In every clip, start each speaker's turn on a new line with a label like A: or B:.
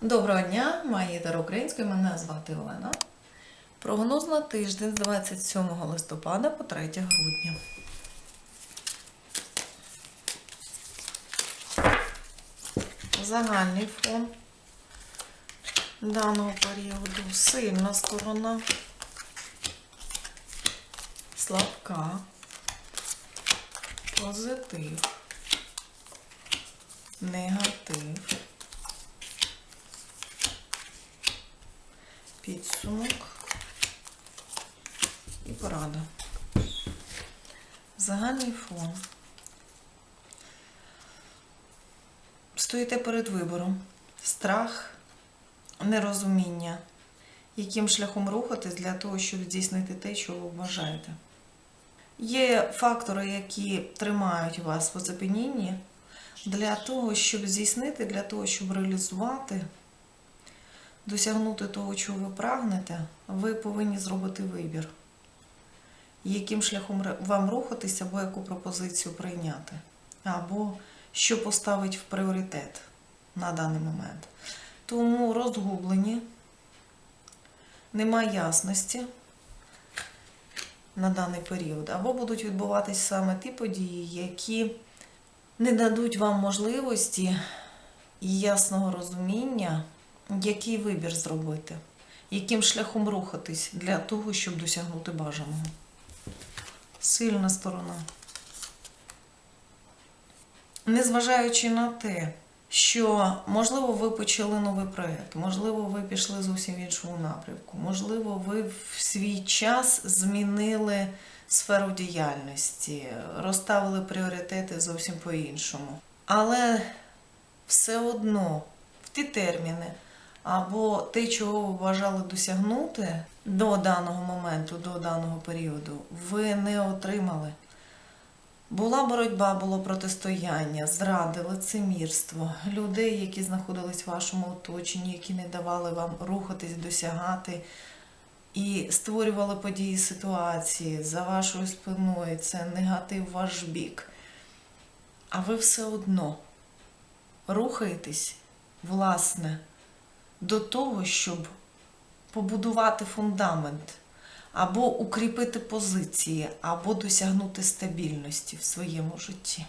A: Доброго дня, мої української, мене звати Олена. Прогноз на тиждень з 27 листопада по 3 грудня. Загальний фон даного періоду. Сильна сторона, слабка, позитив, негатив. Підсумок і порада. Загальний фон. Стоїте перед вибором. Страх, нерозуміння, яким шляхом рухатись для того, щоб здійснити те, що ви бажаєте. Є фактори, які тримають вас в оцепенінні для того, щоб здійснити, для того, щоб реалізувати досягнути того, чого ви прагнете, ви повинні зробити вибір, яким шляхом вам рухатися, або яку пропозицію прийняти, або що поставить в пріоритет на даний момент. Тому розгублені, немає ясності на даний період, або будуть відбуватись саме ті події, які не дадуть вам можливості ясного розуміння, який вибір зробити, яким шляхом рухатись для того, щоб досягнути бажаного. Сильна сторона. Незважаючи на те, що, можливо, ви почали новий проєкт, можливо, ви пішли зовсім в іншому напрямку, можливо, ви в свій час змінили сферу діяльності, розставили пріоритети зовсім по-іншому. Але все одно в ті терміни або те, чого ви бажали досягнути до даного моменту, до даного періоду, ви не отримали. Була боротьба, було протистояння, зради, лицемірство, людей, які знаходились в вашому оточенні, які не давали вам рухатись, досягати і створювали події ситуації за вашою спиною. Це негатив ваш бік. А ви все одно рухаєтесь, власне, до того, щоб побудувати фундамент, або укріпити позиції, або досягнути стабільності в своєму житті.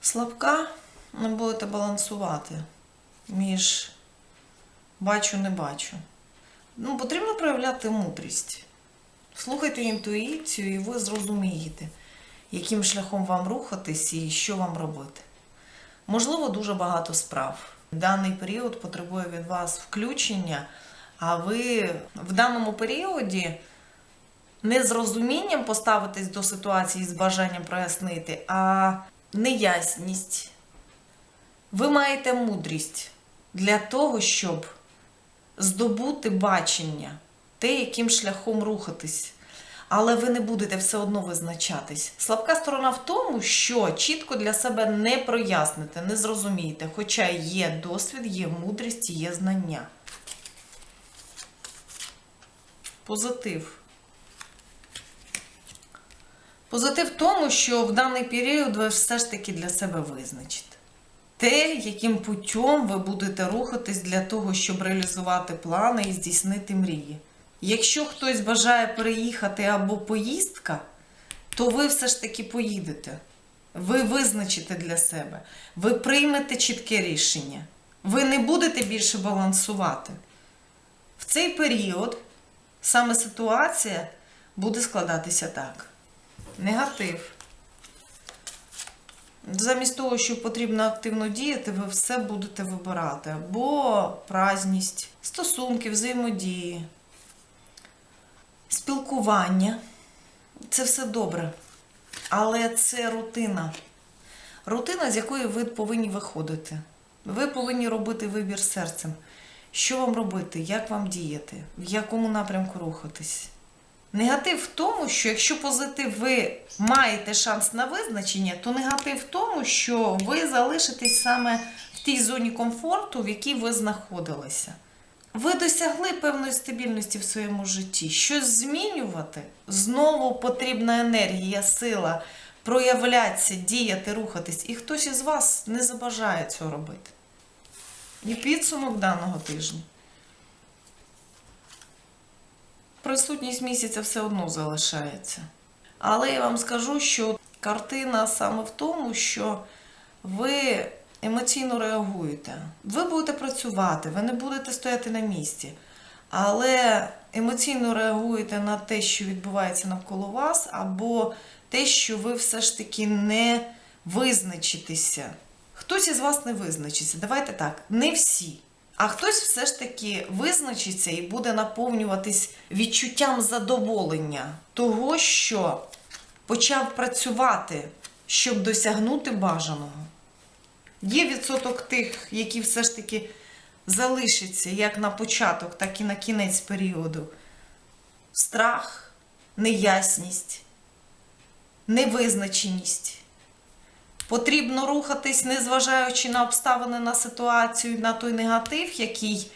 A: Слабка не будете балансувати між бачу, не бачу. Ну, потрібно проявляти мудрість. Слухайте інтуїцію, і ви зрозумієте, яким шляхом вам рухатись і що вам робити. Можливо, дуже багато справ. Даний період потребує від вас включення, а ви в даному періоді не з розумінням поставитись до ситуації з бажанням прояснити, а неясність. Ви маєте мудрість для того, щоб здобути бачення, те, яким шляхом рухатись. Але ви не будете все одно визначатись. Слабка сторона в тому, що чітко для себе не проясните, не зрозумієте, хоча є досвід, є мудрість, є знання. Позитив. Позитив в тому, що в даний період ви все ж таки для себе визначите. Те, яким путем ви будете рухатись для того, щоб реалізувати плани і здійснити мрії. Якщо хтось бажає переїхати або поїздка, то ви все ж таки поїдете. Ви визначите для себе, ви приймете чітке рішення. Ви не будете більше балансувати. В цей період саме ситуація буде складатися так. Негатив. Замість того, що потрібно активно діяти, ви все будете вибирати. Або празність, стосунки, взаємодії, спілкування. Це все добре. Але це рутина. Рутина, з якої ви повинні виходити. Ви повинні робити вибір серцем. Що вам робити, як вам діяти, в якому напрямку рухатись. Негатив в тому, що якщо позитив ви маєте шанс на визначення, то негатив в тому, що ви залишитесь саме в тій зоні комфорту, в якій ви знаходилися. Ви досягли певної стабільності в своєму житті. Щось змінювати знову потрібна енергія, сила, проявлятися, діяти, рухатись, і хтось із вас не забажає цього робити. І підсумок даного тижня. Присутність місяця все одно залишається. Але я вам скажу, що картина саме в тому, що ви емоційно реагуєте. Ви будете працювати, ви не будете стояти на місці. Але емоційно реагуєте на те, що відбувається навколо вас, або те, що ви все ж таки не визначитеся. Хтось із вас не визначиться. Давайте так, не всі. А хтось все ж таки визначиться і буде наповнюватись відчуттям задоволення того, що почав працювати, щоб досягнути бажаного. Є відсоток тих, які все ж таки залишаться як на початок, так і на кінець періоду. Страх, неясність, невизначеність. Потрібно рухатись, незважаючи на обставини, на ситуацію, на той негатив, який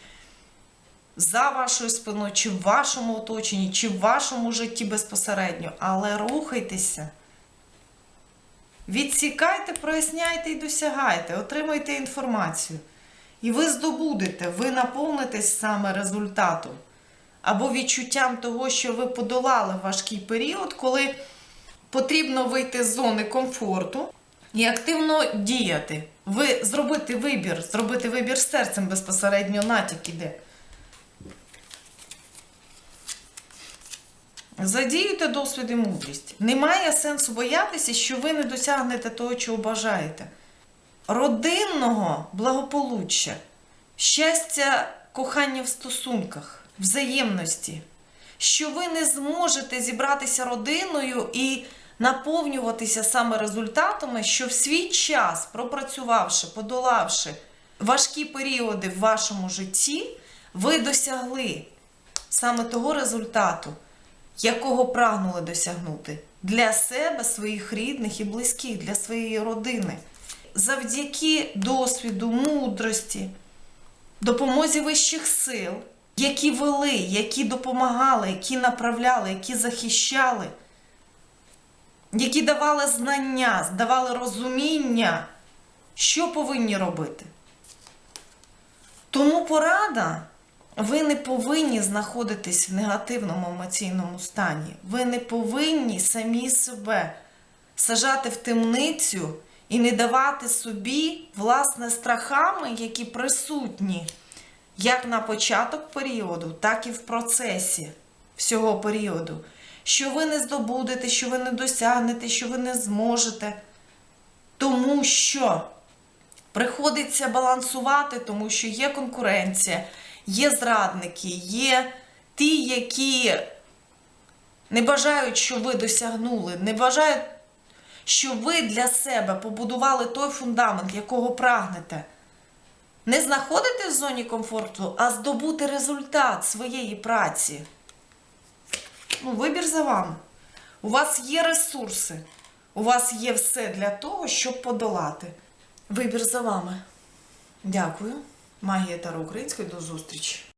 A: за вашою спиною, чи в вашому оточенні, чи в вашому житті безпосередньо. Але рухайтеся. Відсікайте, проясняйте і досягайте, отримайте інформацію. І ви здобудете, ви наповнитесь саме результатом або відчуттям того, що ви подолали важкий період, коли потрібно вийти з зони комфорту і активно діяти. Ви зробити вибір, зробити вибір серцем безпосередньо натяк іде. Задіюйте досвід і мудрість. Немає сенсу боятися, що ви не досягнете того, чого бажаєте. Родинного благополуччя, щастя, кохання в стосунках, взаємності, що ви не зможете зібратися родиною і наповнюватися саме результатами, що в свій час, пропрацювавши, подолавши важкі періоди в вашому житті, ви досягли саме того результату, якого прагнули досягнути для себе, своїх рідних і близьких, для своєї родини. Завдяки досвіду, мудрості, допомозі вищих сил, які вели, які допомагали, які направляли, які захищали, які давали знання, давали розуміння, що повинні робити. Тому порада. Ви не повинні знаходитись в негативному емоційному стані. Ви не повинні самі себе сажати в темницю і не давати собі, власне, страхами, які присутні як на початок періоду, так і в процесі всього періоду. Що ви не здобудете, що ви не досягнете, що ви не зможете. Тому що приходиться балансувати, тому що є конкуренція. Є зрадники, є ті, які не бажають, що ви досягнули, не бажають, що ви для себе побудували той фундамент, якого прагнете. Не знаходити в зоні комфорту, а здобути результат своєї праці. Ну, вибір за вами. У вас є ресурси, у вас є все для того, щоб подолати. Вибір за вами. Дякую. Магія Таро Української. До зустрічі!